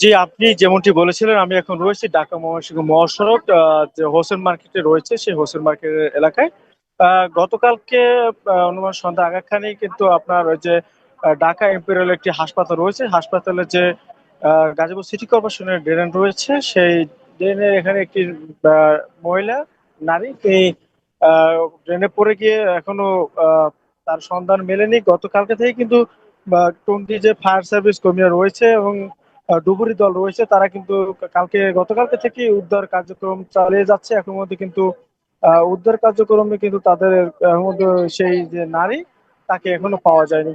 জি, আপনি যেমনটি বলেছিলেন, আমি এখন রয়েছি ঢাকা মহাসড়ক মহাসড়ক যে হোসেন মার্কেটে রয়েছে, সেই হোসেন মার্কেটের এলাকায়। গতকালকে অনুমান সন্ধ্যা আগাখানেই কিন্তু আপনার ওই যে ঢাকা এম্পেরিয়াল একটি হাসপাতাল রয়েছে। হাসপাতালে যে গাজীপুর সিটি কর্পোরেশনের ড্রেন রয়েছে। সেই ড্রেনের এখানে একটি মহিলা, নারী, তিনি ড্রেনে পড়ে গিয়ে এখনও তার সন্ধান মেলেনি। গতকালকে থেকে কিন্তু টঙ্গী যে ফায়ার সার্ভিস কর্মীরা রয়েছে এবং ডুবুরি দল রয়েছে, তারা কিন্তু কালকে, গতকালকে থেকে উদ্ধার কার্যক্রম চালিয়ে যাচ্ছে। এখন মধ্যে কিন্তু উদ্ধার কার্যক্রমে কিন্তু তাদের মধ্যে সেই যে নারী, তাকে এখনও পাওয়া যায়নি।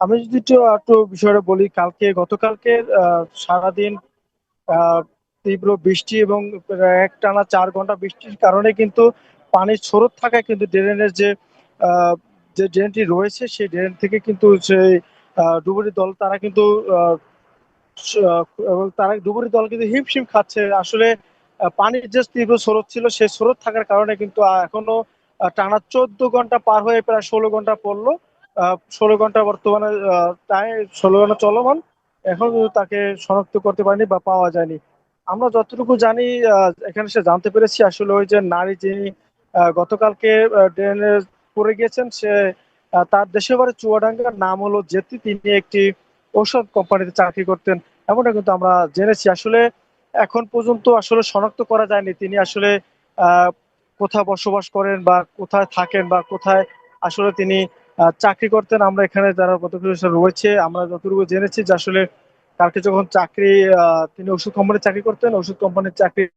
আমি যদি একটু বিষয়টা বলি, কালকে গতকালকে সারাদিন তীব্র বৃষ্টি এবং এক টানা চার ঘণ্টা বৃষ্টির কারণে কিন্তু পানির স্রোত থাকায় কিন্তু ড্রেনের যে যে ড্রেনটি রয়েছে, সেই ড্রেন থেকে কিন্তু সেই ডুবুরি দল তারা কিন্তু তারা ডুবুরি দল কিন্তু হিমশিম খাচ্ছে। আসলে পানির যে তীব্র স্রোত ছিল, সেই স্রোত থাকার কারণে কিন্তু এখনও টানা চোদ্দ ঘণ্টা পার হয়ে প্রায় ষোলো ঘণ্টা পড়ল। ষোলো ঘণ্টা বর্তমানে টাইম ষোলো ঘণ্টা চলমান। এখন তাকে শনাক্ত করতে পারেনি বা পাওয়া যায়নি। আমরা যতটুকু জানি এখানে সে জানতে পেরেছি আসলে ওই যে নারী যিনি গতকালকে ড্রেনে পড়ে গিয়েছেন, সে তার দেশের বাড়ি চুয়াডাঙ্গার নাম হলো জেতি। তিনি একটি ঔষধ কোম্পানিতে চাকরি করতেন, এমনটা কিন্তু আমরা জেনেছি। আসলে এখন পর্যন্ত আসলে শনাক্ত করা যায়নি। তিনি আসলে কোথায় বসবাস করেন বা কোথায় থাকেন বা কোথায় আসলে তিনি চাকরি করতেন আমরা এখানে যারা কতগুলো রয়েছে আমরা যতটুকু জেনেছি যে আসলে কালকে যখন চাকরি তিনি ওষুধ কোম্পানির চাকরি করতেন ওষুধ কোম্পানির চাকরির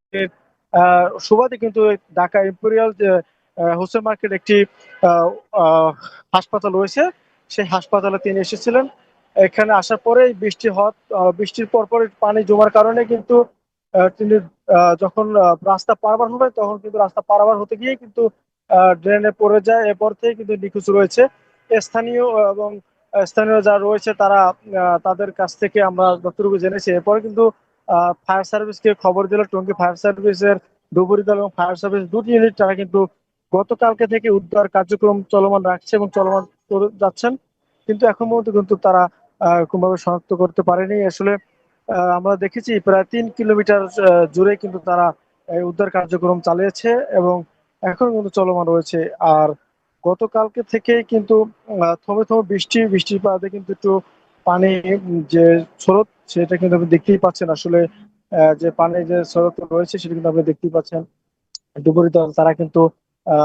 সুবাদে কিন্তু ঢাকা ইম্পেরিয়াল হোসেন মার্কেট একটি হাসপাতাল রয়েছে সেই হাসপাতালে তিনি এসেছিলেন। এখানে আসার পরে বৃষ্টি আহ, বৃষ্টির পর পর পানি জমার কারণে কিন্তু তিনি যখন রাস্তা পারাবার হবে তখন কিন্তু রাস্তা পারাবার হতে গিয়ে কিন্তু ড্রেনে পড়ে যায়। এরপর থেকে কিন্তু নিখোঁজ রয়েছে। স্থানীয় এবং স্থানীয় যারা রয়েছে তারা তাদের কাছ থেকে আমরা যতটুকু জেনেছি। এরপরে কিন্তু ফায়ার সার্ভিসকে খবর দিল টঙ্গী ফায়ার সার্ভিসের ডুবুরি দল এবং ফায়ার সার্ভিস দুটি ইউনিট তারা কিন্তু গতকালকে থেকে উদ্ধার কার্যক্রম চলমান রাখছে এবং চলমান যাচ্ছেন। কিন্তু এখন পর্যন্ত কিন্তু তারা কোনোভাবে শনাক্ত করতে পারেনি। আসলে আমরা দেখেছি প্রায় তিন কিলোমিটার জুড়ে কিন্তু তারা উদ্ধার কার্যক্রম চালিয়েছে এবং এখন কিন্তু চলমান রয়েছে। আর গতকালকে থেকে কিন্তু থমে থমে বৃষ্টি, বৃষ্টির পাতে কিন্তু একটু পানি যে স্রোত সেটা কিন্তু আপনি দেখতেই পাচ্ছেন। আসলে যে পানির যে স্রোত রয়েছে সেটা কিন্তু আপনি দেখতেই পাচ্ছেন। ডুবুরি দল তারা কিন্তু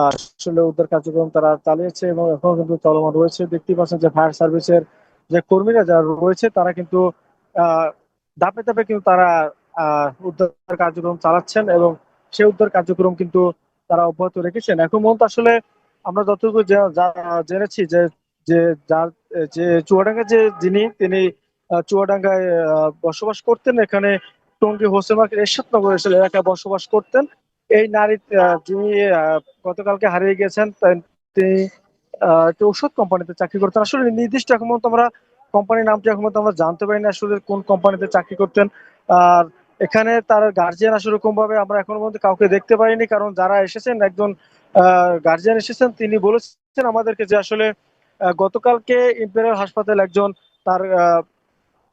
আসলে উদ্ধার কার্যক্রম তারা চালিয়েছে এবং এখনও কিন্তু চলমান রয়েছে। দেখতেই পাচ্ছেন যে ফায়ার সার্ভিসের যে কর্মীরা যারা রয়েছে তারা কিন্তু ধাপে ধাপে কিন্তু তারা উদ্ধার কার্যক্রম চালাচ্ছেন এবং সেই উদ্ধার কার্যক্রম কিন্তু তারা অব্যাহত রেখেছেন। এখন পর্যন্ত আসলে আমরা যতটুকু জেনেছি যে যে যার, যে চুয়াডাঙ্গা যে যিনি, তিনি চুয়াডাঙ্গায় বসবাস করতেন, এখানে টঙ্গী হোসেমার্কেট এরশাদনগর এলাকায় বসবাস করতেন। এই নারী যিনি গতকালকে হারিয়ে গেছেন তিনি একটি ওষুধ কোম্পানিতে চাকরি করতেন। আসলে নির্দিষ্ট এখন আমরা কোম্পানির নামটি এখন আমরা জানতে পারি না আসলে কোন কোম্পানিতে চাকরি করতেন। আর এখানে তার গার্জিয়ান আসলে এরকম ভাবে আমরা এখনও পর্যন্ত কাউকে দেখতে পাইনি, কারণ যারা এসেছেন একজন গার্জিয়ান এসেছেন, তিনি বলেছেন আমাদেরকে যে আসলে গতকালকে ইম্পেরিয়াল হাসপাতাল একজন তার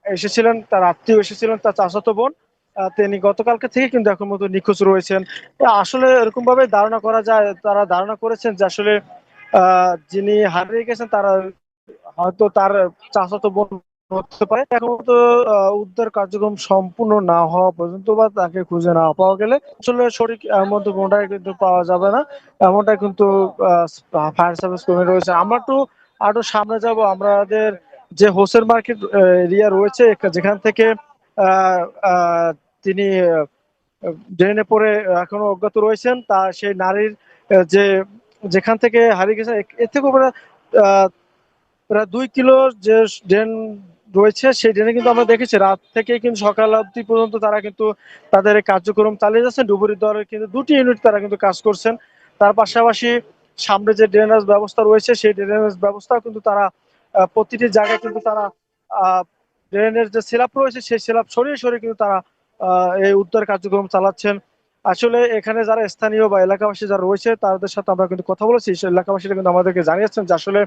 এসেছিলেন, তার আত্মীয় এসেছিলেন, তার চাচাতো বোন তিনি গতকালকে থেকে কিন্তু এখন মতো নিখোঁজ রয়েছেন। আসলে এরকম ভাবে ধারণা করা যায়, তারা ধারণা করেছেন যে আসলে যিনি হারিয়ে গেছেন, তারা হয়তো তার চাচাতো বোন হতে পারে। এখন তো আহ, উদ্ধার কার্যক্রম সম্পূর্ণ না হওয়া পর্যন্ত বা তাকে খুঁজে না পাওয়া গেলে আসলে এর মধ্যে কোনটাই কিন্তু পাওয়া যাবে না। এমনটা কিন্তু ফায়ার সার্ভিস কর্মী রয়েছে। আমরা একটু আরও সামনে যাব। আমাদের যে হোসেন মার্কেট এরিয়া রয়েছে যেখান থেকে তিনি ড্রেনে পড়ে এখনও অজ্ঞাত রয়েছেন। তা সেই নারীর যে যেখান থেকে হারিয়ে গেছে এর থেকে প্রায় দুই কিলো যে ড্রেন রয়েছে, সেই ড্রেনে কিন্তু আমরা দেখেছি রাত থেকে কিন্তু সকাল অবধি পর্যন্ত তারা কিন্তু তাদের কার্যক্রম চালিয়ে যাচ্ছেন। ডুবুরি দলের কিন্তু দুটি ইউনিট তারা কিন্তু কাজ করছেন। তার পাশাপাশি সামনে যে ড্রেনেজ ব্যবস্থা রয়েছে, সেই ড্রেনেজ ব্যবস্থাও কিন্তু তারা প্রতিটি জায়গায় কিন্তু তারা ড্রেনের যে সিলাপ রয়েছে, সেই সিলাপ সরিয়ে সরিয়ে কিন্তু তারা এই উদ্ধার কার্যক্রম চালাচ্ছেন। আসলে এখানে যারা স্থানীয় বা এলাকাবাসী যারা রয়েছে, তাদের সাথে আমরা কিন্তু কথা বলেছি। এলাকাবাসীরা কিন্তু আমাদেরকে জানিয়েছেন যে আসলে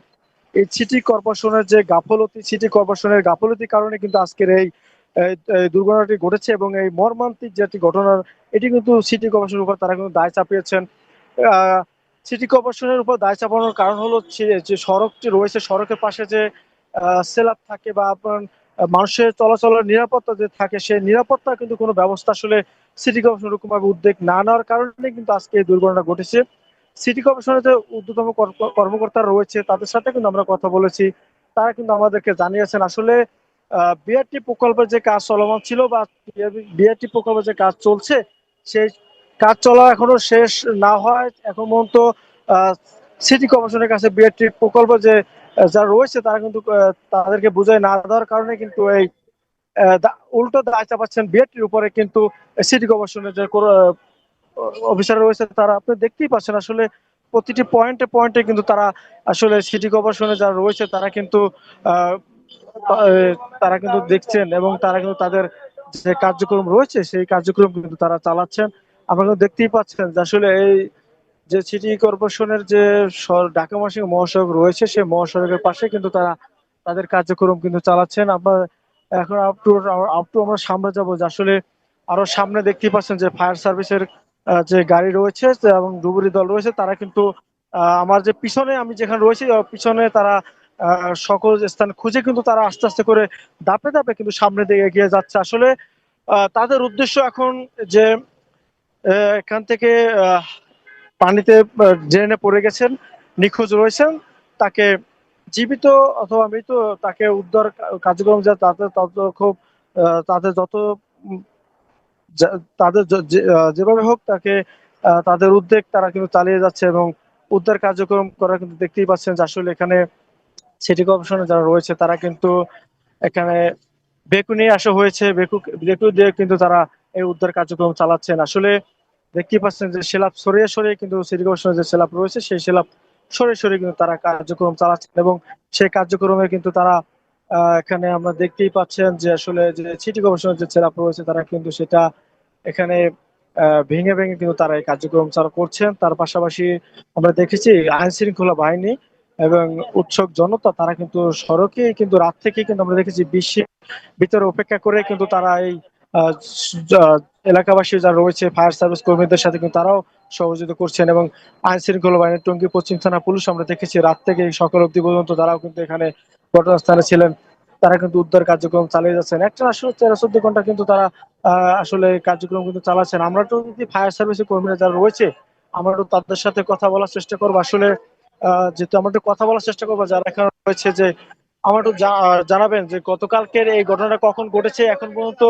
এই সিটি কর্পোরেশনের যে গাফলতি, সিটি কর্পোরেশনের গাফলতির কারণে কিন্তু আজকের এই দুর্ঘটনাটি ঘটেছে এবং এই মর্মান্তিক যে একটি ঘটনার এটি কিন্তু সিটি কর্পোরেশনের উপর তারা কিন্তু দায় চাপিয়েছেন। সিটি কর্পোরেশনের উপর দায় চাপানোর কারণ হলো যে- সড়কটি রয়েছে, সড়কের পাশে যে সেলাপ থাকে বা আপনার মানুষের চলাচলের নিরাপত্তা যে থাকে, সেই নিরাপত্তা কিন্তু কোনো ব্যবস্থা আসলে সিটি কর্পোরেশন ওরকম ভাবে উদ্যোগ না নেওয়ার কারণে কিন্তু আজকে এই দুর্ঘটনা ঘটেছে। সিটি কর্পোরেশনের যে ঊর্ধ্বতম কর্ম- কর্মকর্তারা রয়েছে, তাদের সাথে কিন্তু আমরা কথা বলেছি। তারা কিন্তু আমাদেরকে জানিয়েছেন, আসলে বিআরটি প্রকল্পের যে কাজ চলমান ছিল বা বিআরটি প্রকল্পের যে কাজ চলছে, সেই কাজ চলা এখনও শেষ না হয়। এখন পর্যন্ত সিটি কর্পোরেশনের কাছে বিআরটি প্রকল্প যে যারা রয়েছে, তারা কিন্তু তাদেরকে বুঝায় না দেওয়ার কারণে কিন্তু এই উল্টো দায় চাপাচ্ছেন বিআরটির উপরে কিন্তু সিটি কর্পোরেশনের যে অফিসার রয়েছে তারা, আপনি দেখতেই পাচ্ছেন আসলে প্রতিটি পয়েন্টে পয়েন্টে কিন্তু তারা আসলে সিটি কর্পোরেশনে যারা রয়েছে তারা কিন্তু তারা কিন্তু দেখছেন এবং তারা কিন্তু তাদের যে কার্যক্রম রয়েছে সেই কার্যক্রম কিন্তু তারা চালাচ্ছেন। আপনারা দেখতেই পাচ্ছেন যে আসলে এই যে সিটি কর্পোরেশনের যে ঢাকা মহাসড়ক মহাসড়ক রয়েছে সেই মহাসড়কের পাশে কিন্তু তারা তাদের কার্যক্রম কিন্তু চালাচ্ছেন। আমরা এখন আপ টু আপ টু আমরা সামনে যাব যে আসলে আরও সামনে দেখতেই পাচ্ছেন যে ফায়ার সার্ভিসের যে গাড়ি রয়েছে এবং ডুবুরি দল রয়েছে, তারা কিন্তু আমার যে পিছনে আমি যেখানে রয়েছি পিছনে তারা সকল স্থান খুঁজে কিন্তু তারা আস্তে আস্তে করে দাপে দাপে কিন্তু সামনের দিকে এগিয়ে যাচ্ছে। আসলে তাদের উদ্দেশ্য এখন যে এখান থেকে পানিতে ড্রেনে পড়ে গেছেন, নিখোঁজ রয়েছেন, তাকে জীবিত অথবা মৃত, তাকে উদ্ধার কার্যক্রম যা তাদের তত খুব তাদের যত তাদের যেভাবে হোক তাকে তাদের উদ্যোগ তারা কিন্তু চালিয়ে যাচ্ছে এবং উদ্ধার কার্যক্রম করা কিন্তু দেখতেই পাচ্ছেন যে আসলে এখানে সিটি কর্পোরেশনে যারা রয়েছে তারা কিন্তু এখানে বেকু নিয়ে আসা হয়েছে। বেকু বেকু দিয়ে কিন্তু তারা এই উদ্ধার কার্যক্রম চালাচ্ছেন। আসলে দেখতেই পাচ্ছেন যে সেলাপ সরিয়ে সরিয়ে কিন্তু সিটি কর্পোরেশনের যে সেলাপ রয়েছে সেই সেলাপ সরিয়ে সরিয়ে কিন্তু তারা কার্যক্রম চালাচ্ছেন এবং সেই কার্যক্রমে কিন্তু তারা এখানে আমরা দেখতেই পাচ্ছেন যে আসলে যে সিটি কর্পোরেশনের যে সেলাপ রয়েছে তারা কিন্তু সেটা এখানে ভেঙে ভেঙে কিন্তু তারা এই কার্যক্রম চালু করছেন, তার পাশাপাশি আমরা দেখেছি আইন শৃঙ্খলা বাহিনী এবং উৎসুক জনতা, তারা কিন্তু সড়কে কিন্তু রাত থেকে কিন্তু আমরা দেখেছি বিশ্বের ভিতরে অপেক্ষা করে কিন্তু তারা এই এলাকাবাসী যারা রয়েছে, ফায়ার সার্ভিস কর্মীদের সাথে কিন্তু তারাও সহযোগিতা করছেন এবং আইন শৃঙ্খলা বাহিনী টঙ্গী পশ্চিম থানা পুলিশ আমরা দেখেছি রাত থেকে সকাল অব্দি পর্যন্ত তারাও কিন্তু এখানে ঘটনাস্থানে ছিলেন। তারা কিন্তু উদ্ধার কার্যক্রম চালিয়ে যাচ্ছেন। একটা আসলে তেরো চোদ্দ ঘণ্টা কিন্তু তারা আসলে কার্যক্রম কিন্তু চালাচ্ছেন। আমরা তো যদি ফায়ার সার্ভিসের কর্মীরা যারা রয়েছে আমরা তো তাদের সাথে কথা বলার চেষ্টা করব। আসলে যেহেতু আমরা একটু কথা বলার চেষ্টা করব যারা এখানে রয়েছে যে আমার জানাবেন যে গতকালকের এই ঘটনাটা কখন ঘটেছে এখন পর্যন্ত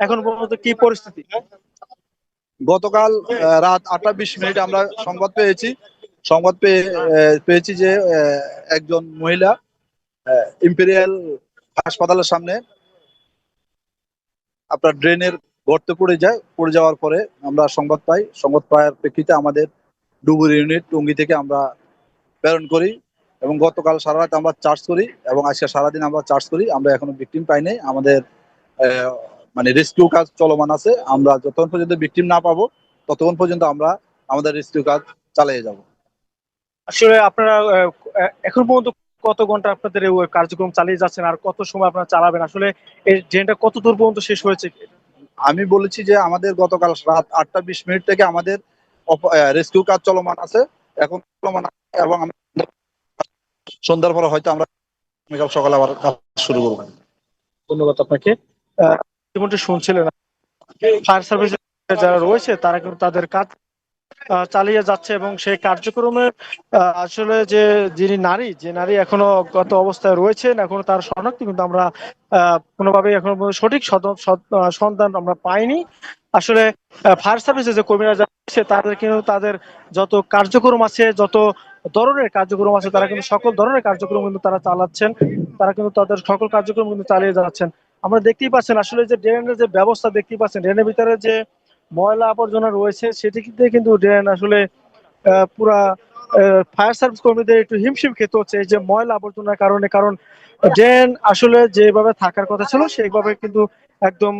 এখন পর্যন্ত কি পরিস্থিতি? গতকাল আহ, রাত আটটা বিশ মিনিট আমরা সংবাদ পেয়েছি। সংবাদ পেয়ে পেয়েছি যে একজন মহিলা ইম্পেরিয়াল হাসপাতালের সামনে আপনার ড্রেনের গর্তে পড়ে যায়, পড়ে যাওয়ার পরে আমরা সংবাদ পাই। সংবাদ পাওয়ার প্রেক্ষিতে আমাদের ডুবুরি ইউনিট টঙ্গি থেকে আমরা প্রেরণ করি এবং গতকাল সারা রাত আমরা চার্জ করি এবং আজকে সারাদিন আমরা চার্জ করি। আমরা এখনও ভিকটিম পাই নাই। আমাদের মানে রেস্কিউ কাজ চলমান আছে। আমরা যতক্ষণ পর্যন্ত ভিকটিম না পাবো, ততক্ষণ পর্যন্ত আমরা আমাদের রেস্কিউ কাজ চালিয়ে যাব। আসলে আপনারা এখন পর্যন্ত কত ঘণ্টা আপনাদের এই কার্যক্রম চালিয়ে যাচ্ছেন আর কত সময় আপনারা চালাবেন? আসলে এই ট্রেনটা কত দূর পর্যন্ত শেষ হয়েছে? আমি বলেছি যে আমাদের গতকাল রাত আটটা বিশ মিনিট থেকে আমাদের রেস্কিউ কাজ চলমান আছে। এখন চলমান এবং সন্ধ্যার পরে হয়তো আমরা আগামীকাল সকালে আবার কাজ শুরু করব। ধন্যবাদ আপনাকে। যেমনটি শুনছিলেন ফায়ার সার্ভিস যারা রয়েছে তারা কিন্তু তাদের কাজ চালিয়ে যাচ্ছে এবং সেই কার্যক্রমে আসলে যে যিনি নারী, যে নারী এখনও গত অবস্থায় রয়েছেন, এখনও তার শনাক্তি, কিন্তু আমরা কোনোভাবে এখনও সঠিক সন্ধান আমরা পাইনি। আসলে ফায়ার সার্ভিসে যে কর্মীরা রয়েছে তাদের কিন্তু তাদের যত কার্যক্রম আছে, যত ধরনের কার্যক্রম আছে, তারা কিন্তু সকল ধরনের কার্যক্রম কিন্তু তারা চালাচ্ছেন। তারা কিন্তু তাদের সকল কার্যক্রম কিন্তু চালিয়ে যাচ্ছেন। আমরা দেখতেই পাচ্ছেন, আসলে যে ড্রেনের যে ব্যবস্থা দেখতেই পাচ্ছেন, ড্রেনের ভিতরে যে ময়লা আবর্জনা রয়েছে সেটিতে কিন্তু ড্রেন আসলে পুরা ফায়ার সার্ভিস কর্মীদের একটু হিমশিম খেতে হচ্ছে। এই যে ময়লা আবর্জনার কারণে, কারণ ড্রেন আসলে যেভাবে থাকার কথা ছিল, সেইভাবে কিন্তু একদম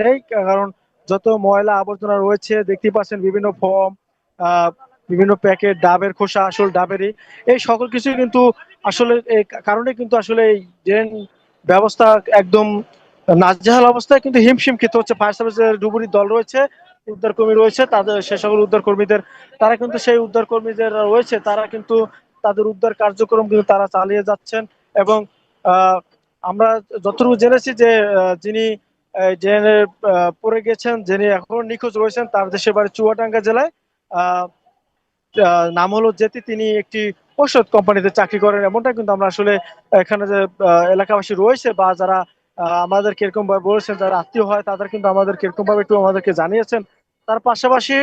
নেই। কারণ যত ময়লা আবর্জনা রয়েছে দেখতে পাচ্ছেন বিভিন্ন ফর্ম বিভিন্ন প্যাকেট, ডাবের খোসা, আসল ডাবেরই। এই সকল কিছুই কিন্তু আসলে, এই কারণে কিন্তু আসলে এই ড্রেন ব্যবস্থা একদম নাজেহাল অবস্থায় কিন্তু হিমশিম খেতে হচ্ছে। ফায়ার সার্ভিসের ডুবুরির দল রয়েছে। উদ্ধার কর্মী রয়েছে, তাদের সে সকল উদ্ধার কর্মীদের তারা কিন্তু সেই উদ্ধার কর্মীদের রয়েছে, তারা কিন্তু তাদের উদ্ধার কার্যক্রম কিন্তু তারা চালিয়ে যাচ্ছেন এবং আমরা যতটুকু জেনেছি যে যিনি জেনে পড়ে গেছেন, যিনি এখনও নিখোঁজ রয়েছেন, তার দেশের বাড়ি চুয়াডাঙ্গা জেলায় নাম হলো জেতি তিনি একটি ঔষধ কোম্পানিতে চাকরি করেন, এমনটা কিন্তু আমরা আসলে এখানে যে এলাকাবাসী রয়েছে বা যারা আমাদের কীরকম ভাবে বলেছেন, যারা আত্মীয় হয়, তাদের কিন্তু আমাদের কীরকম ভাবে একটু আমাদেরকে জানিয়েছেন। তার পাশাপাশি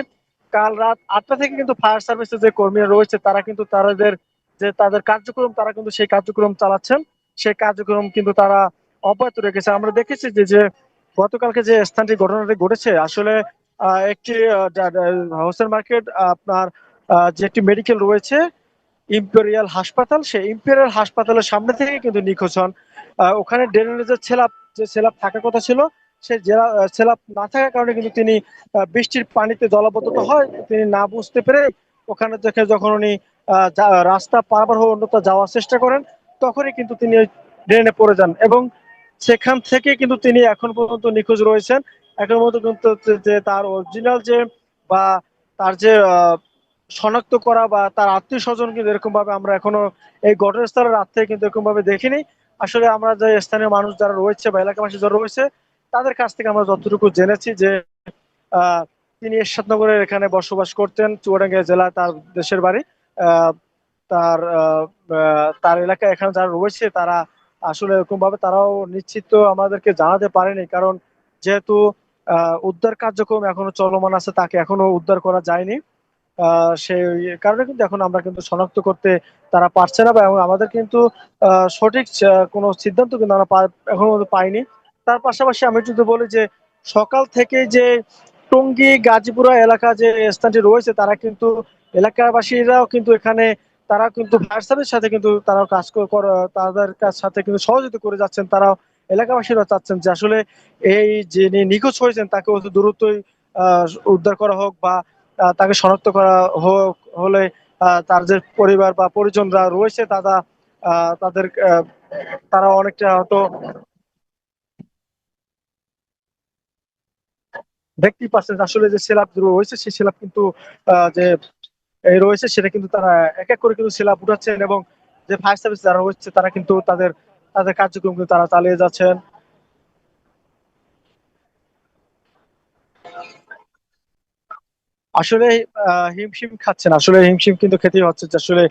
কাল রাত আটটা থেকে কিন্তু ফায়ার সার্ভিসের যে কর্মীরা রয়েছে, তারা কিন্তু তাদের যে তাদের কার্যক্রম, তারা কিন্তু সেই কার্যক্রম চালাচ্ছেন। সেই কার্যক্রম কিন্তু তারা অব্যাহত রেখেছে। আমরা দেখেছি যে যে গতকালকে যে স্থানটি ঘটনাটি ঘটেছে, আসলে একটি হোসেন মার্কেট, আপনার যে একটি মেডিকেল রয়েছে ইম্পেরিয়াল হাসপাতাল সেই ইম্পেরিয়াল হাসপাতালের সামনে থেকে কিন্তু নিখোঁজ হন। ওখানে ড্রেনেজের ছেলাপ যে ছেলাপ থাকার কথা ছিল জেলা না থাকার কারণে কিন্তু তিনি বৃষ্টির পানিতে জলাবদ্ধতা হয়। তিনি না বুঝতে পেরে ওখানে থেকে যখন উনি রাস্তা পারাবার হয়ে অন্যত্র যাওয়ার চেষ্টা করেন তখনই কিন্তু তিনি ড্রেনে পড়ে যান এবং সেখান থেকে কিন্তু তিনি এখন পর্যন্ত নিখোঁজ রয়েছেন। এখন পর্যন্ত কিন্তু যে তার অরিজিনাল যে বা তার যে আহ, শনাক্ত করা বা তার আত্মীয় স্বজন কিন্তু এরকম ভাবে আমরা এখনও এই ঘটনাস্থলের রাত থেকে কিন্তু এরকম ভাবে দেখিনি। আসলে আমরা যে স্থানীয় মানুষ যারা রয়েছে বা এলাকাবাসী যারা রয়েছে তাদের কাছ থেকে আমরা যতটুকু জেনেছি যে তিনি এরশাদনগরের এখানে বসবাস করতেন, চুয়াডাঙ্গা জেলা তার দেশের বাড়ি। তার তার এলাকায় এখানে যারা রয়েছে তারা আসলে এরকম ভাবে তারাও নিশ্চিত আমাদেরকে জানাতে পারেনি। কারণ যেহেতু উদ্ধার কার্যক্রম এখনও চলমান আছে, তাকে এখনও উদ্ধার করা যায়নি। সেই কারণে কিন্তু এখন আমরা কিন্তু শনাক্ত করতে তারা পারছে না বা এবং আমাদের কিন্তু সঠিক কোনো সিদ্ধান্ত কিন্তু আমরা এখনও পাইনি। তার পাশাপাশি আমি যদি বলি যে সকাল থেকে যে টঙ্গী গাজীপুরা এলাকা যে স্থানটি রয়েছে তারা কিন্তু এলাকাবাসীরাও কিন্তু এখানে তারা কিন্তু ফায়ার সার্ভিস সাথে কিন্তু তারা কাজ কর- তাদের সাথে কিন্তু সহযোগিতা করে যাচ্ছেন তারাও এলাকাবাসীরা চাচ্ছেন যে আসলে এই যিনি নিখোঁজ হয়েছেন তাকে অতি দ্রুতই আহ, উদ্ধার করা হোক বা তাকে শনাক্ত করা হোক হলে তার যে পরিবার বা পরিজনরা রয়েছে তারা তাদের তারা অনেকটা হয়তো দেখতেই পাচ্ছেন আসলে যে সেলাপ রয়েছে, সেই সেলাপ কিন্তু যে রয়েছে, সেটা কিন্তু তারা এক এক করে কিন্তু সেলাপ উঠাচ্ছেন এবং যে ফায়ার সার্ভিস যারা রয়েছে তারা কিন্তু তাদের তাদের কার্যক্রম কিন্তু তারা চালিয়ে যাচ্ছেন। আসলে হিমশিম খাচ্ছেন। আসলে হিমশিম কিন্তু খেতেই হচ্ছে যে আসলে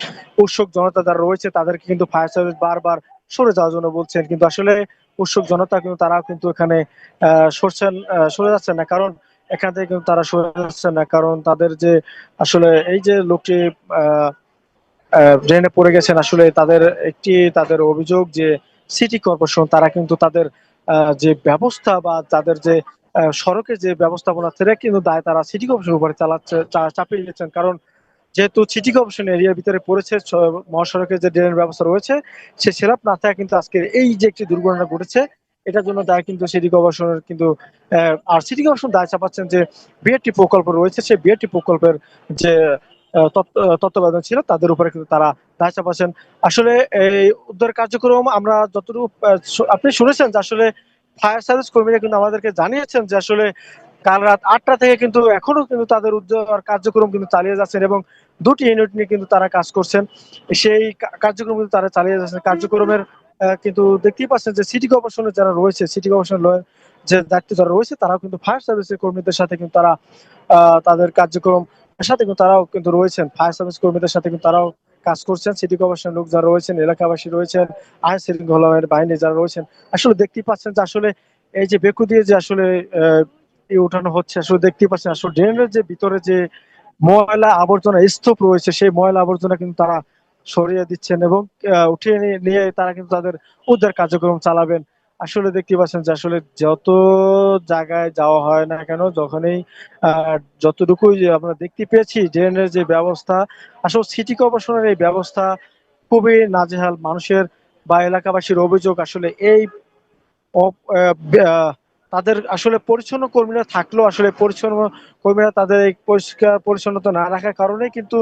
উৎসুক জনতা যারা রয়েছে, তাদেরকে কিন্তু ফায়ার সার্ভিস বারবার সরে যাওয়ার জন্য বলছেন। কিন্তু আসলে উৎসুক জনতা কিন্তু তারা কিন্তু এখানে সরছেন সরে যাচ্ছেন না। কারণ এখান থেকে কিন্তু তারা সরে যাচ্ছেন না। কারণ তাদের যে আসলে এই যে লোকটি ড্রেনে পড়ে গেছেন, আসলে তাদের একটি তাদের অভিযোগ যে সিটি কর্পোরেশন, তারা কিন্তু তাদের যে ব্যবস্থা বা তাদের যে সড়কের যে ব্যবস্থাপনা, সেটা কিন্তু দায় তারা সিটি কর্পোরেশনের উপরে চালাচ্ছে চাপিয়ে দিচ্ছেন। কারণ যেহেতু সিটি কর্পোরেশন এরিয়ার ভিতরে পড়েছে মহাসড়কের যে ড্রেনের ব্যবস্থা রয়েছে, সে সেরাপ না থাকা কিন্তু আজকে এই যে একটি দুর্ঘটনা ঘটেছে, এটার জন্য দায় কিন্তু সিটি কর্পোরেশনের কিন্তু আর সিটি কর্পোরেশন দায় চাপাচ্ছেন যে বিএটি প্রকল্প রয়েছে, সেই বিএটি প্রকল্পের যে তত্ত্বাবধান ছিল, তাদের উপরে কিন্তু তারা দায় চাপাচ্ছেন। আসলে এই উদ্ধার কার্যক্রম আমরা যতটুকু আপনি শুনেছেন যে আসলে ফায়ার সার্ভিস কর্মীরা কিন্তু আমাদেরকে জানিয়েছেন যে আসলে কাল রাত আটটা থেকে কিন্তু এখনও কিন্তু তাদের উদ্ধার কার্যক্রম কিন্তু চালিয়ে যাচ্ছেন এবং দুটি ইউনিট নিয়ে কিন্তু তারা কাজ করছেন। সেই কার্যক্রম কিন্তু তারা চালিয়ে যাচ্ছেন। কার্যক্রমের কিন্তু দেখতেই পাচ্ছেন যে সিটি কর্পোরেশনের যারা রয়েছে সিটি কর্পোরেশন যে দায়িত্ব যারা রয়েছে, তারাও কিন্তু ফায়ার সার্ভিসের কর্মীদের সাথে কিন্তু তারা তাদের কার্যক্রম সাথে কিন্তু তারাও কিন্তু রয়েছেন। ফায়ার সার্ভিস কর্মীদের সাথে কিন্তু তারাও কাজ করছেন। সিটি কর্পোরেশনের লোক যারা রয়েছেন, এলাকাবাসী রয়েছেন, আইন শৃঙ্খলা বাহিনী যারা রয়েছেন, আসলে দেখতেই পাচ্ছেন যে আসলে এই যে বেকু দিয়ে যে আসলে উঠানো হচ্ছে। আসলে দেখতেই পাচ্ছেন, আসলে ড্রেনের যে ভিতরে যে ময়লা আবর্জনা, স্তূপ রয়েছে, সেই ময়লা আবর্জনা কিন্তু তারা সরিয়ে দিচ্ছেন এবং উঠিয়ে নিয়ে- তারা কিন্তু তাদের উদ্ধার কার্যক্রম চালাবেন। আসলে দেখতে পাচ্ছেন যে আসলে যত জায়গায় যাওয়া হয় না কেন, যখনই যতটুকুই আমরা দেখতে পেয়েছি ড্রেনের যে ব্যবস্থা, আসলে সিটি কর্পোরেশনের এই ব্যবস্থা খুবই নাজেহাল। মানুষের বা এলাকাবাসীর অভিযোগ আসলে এই তাদের আসলে পরিচ্ছন্ন কর্মীরা থাকলেও আসলে পরিচ্ছন্ন কর্মীরা তাদের পরিষ্কার পরিচ্ছন্নতা না রাখার কারণে কিন্তু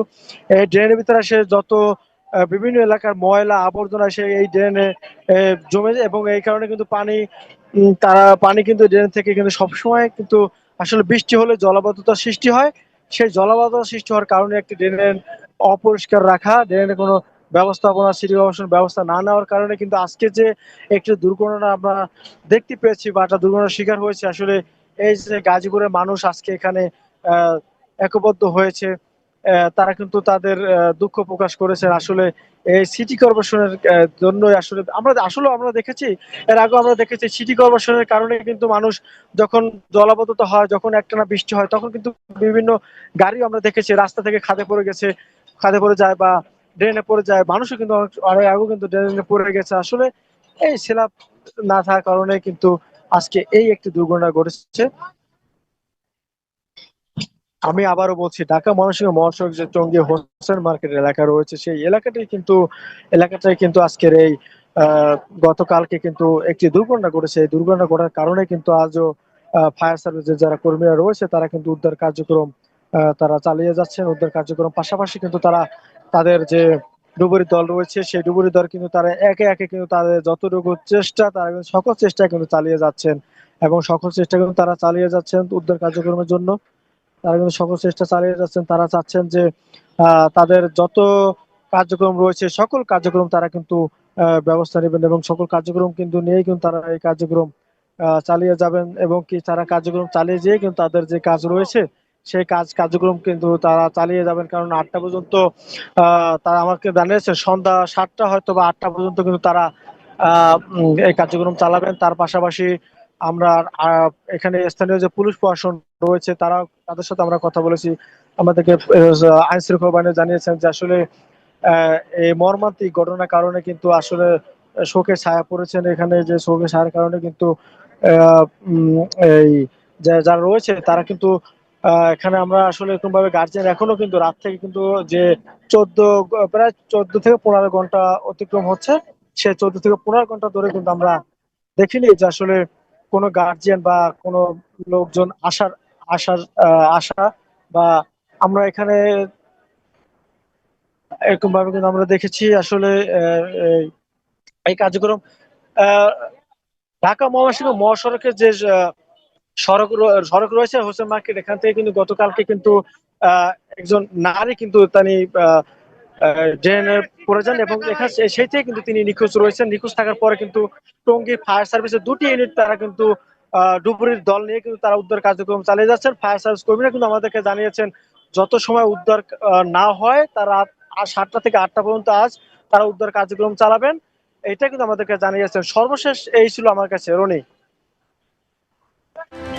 এই ড্রেনের ভিতরে আসে যত বিভিন্ন এলাকার ময়লা আবর্জনা এসে এই ড্রেনে জমে যায় এবং এই কারণে কিন্তু পানি তারা পানি কিন্তু ড্রেন থেকে কিন্তু সবসময় কিন্তু আসলে বৃষ্টি হলে জলাবদ্ধতার সৃষ্টি হয়। সেই জলাবদ্ধতা সৃষ্টি হওয়ার কারণে একটি ড্রেনের অপরিষ্কার রাখা ড্রেনের কোনো ব্যবস্থাপনা, সিটি কর্পোরেশন ব্যবস্থা না নেওয়ার কারণে কিন্তু আজকে যে একটি দুর্ঘটনা আমরা দেখতে পেয়েছি বা একটা দুর্ঘটনার শিকার হয়েছে, আসলে এই যে গাজীপুরের মানুষ আজকে এখানে একবদ্ধ হয়েছে তারা কিন্তু তাদের দুঃখ প্রকাশ করেছে আসলে এই সিটি কর্পোরেশনের জন্যই আসলে আমরা আসলে আমরা দেখেছি, এর আগে আমরা দেখেছি সিটি কর্পোরেশনের কারণে কিন্তু মানুষ যখন জলাবদ্ধতা হয়, যখন একটানা বৃষ্টি হয়, তখন কিন্তু বিভিন্ন গাড়ি আমরা দেখেছি, রাস্তা থেকে খাদে পড়ে গেছে, খাদে পড়ে যায় বা ড্রেনে পড়ে যায়, মানুষও কিন্তু অনেক আগেও কিন্তু ড্রেনে পড়ে গেছে। আসলে এই সেলাপ না থাকার কারণে কিন্তু আজকে এই একটি দুর্ঘটনা ঘটেছে। আমি আবারও বলছি, ঢাকা মহানগর মহাসড়ক যে টঙ্গী হোসেন মার্কেট এলাকা রয়েছে, সেই এলাকাটাই কিন্তু এলাকাটাই কিন্তু আজকের এই গতকালকে কিন্তু একটি দুর্ঘটনা ঘটেছে। এই দুর্ঘটনা ঘটার কারণে কিন্তু আজও ফায়ার সার্ভিসের যারা কর্মীরা রয়েছে, তারা কিন্তু উদ্ধার কার্যক্রম তারা চালিয়ে যাচ্ছেন। উদ্ধার কার্যক্রম পাশাপাশি কিন্তু তারা তাদের যে ডুবুরি দল রয়েছে, সেই ডুবুরি দল কিন্তু তারা একে একে কিন্তু তাদের যতটুকু চেষ্টা, তারা কিন্তু সকল চেষ্টা কিন্তু চালিয়ে যাচ্ছেন এবং সকল চেষ্টা কিন্তু তারা চালিয়ে যাচ্ছেন উদ্ধার কার্যক্রমের জন্য। তারা কিন্তু সকল চেষ্টা চালিয়ে যাচ্ছেন। তারা চাচ্ছেন যে তাদের যত কার্যক্রম রয়েছে, সকল কার্যক্রম তারা কিন্তু ব্যবস্থা নেবেন এবং সকল কার্যক্রম কিন্তু নিয়েই কিন্তু তারা এই কার্যক্রম চালিয়ে যাবেন এবং কি তারা কার্যক্রম চালিয়ে যেয়ে কিন্তু তাদের যে কাজ রয়েছে সেই কাজ কার্যক্রম কিন্তু তারা চালিয়ে যাবেন। কারণ আটটা পর্যন্ত তারা আমাকে জানিয়েছে সন্ধ্যা সাতটা হয়তো বা আটটা পর্যন্ত কিন্তু তারা এই কার্যক্রম চালাবেন। তার পাশাপাশি আমরা এখানে স্থানীয় যে পুলিশ প্রশাসন রয়েছে তারা তাদের সাথে আমরা কথা বলেছি। আমাদেরকে আইন শৃঙ্খলা বাহিনী জানিয়েছেন যে আসলে এই মর্মান্তিক ঘটনার কারণে কিন্তু আসলে শোকের ছায়া পড়েছেন। এখানে যে শোকের ছায়ার কারণে কিন্তু এই যারা রয়েছে, তারা কিন্তু এখানে আমরা আসলে এরকম ভাবে গার্জিয়ান এখনও কিন্তু রাত থেকে কিন্তু যে চোদ্দ, প্রায় চোদ্দ থেকে পনেরো ঘণ্টা অতিক্রম হচ্ছে, সে চোদ্দ থেকে পনেরো ঘণ্টা ধরে কিন্তু আমরা দেখিনি যে আসলে কোনো গার্জিয়ান বা কোনো লোকজন আসার আসার আশা বা আমরা এখানে এরকম ভাবে কিন্তু আমরা দেখেছি আসলে এই- কার্যক্রম ঢাকা মহাসড়ক মহাসড়কের যে সড়ক সড়ক রয়েছে হোসেন মার্কেট এখান থেকে কিন্তু গতকালকে কিন্তু একজন নারী কিন্তু তিনি ড্রেনে পড়ে যান এবং সেই থেকে কিন্তু তিনি নিখোঁজ রয়েছেন। নিখোঁজ থাকার পরে কিন্তু টঙ্গী ফায়ার সার্ভিসের দুটি ইউনিট তারা কিন্তু ডুবুরির দল নিয়ে কিন্তু তারা উদ্ধার কার্যক্রম চালিয়ে যাচ্ছেন। ফায়ার সার্ভিস কর্মীরা কিন্তু আমাদেরকে জানিয়েছেন, যত সময় উদ্ধার না হয় তারা সাতটা থেকে আটটা পর্যন্ত আজ তারা উদ্ধার কার্যক্রম চালাবেন। এটা কিন্তু আমাদেরকে জানিয়েছেন। সর্বশেষ এই ছিল আমার কাছে। রনি? Bye.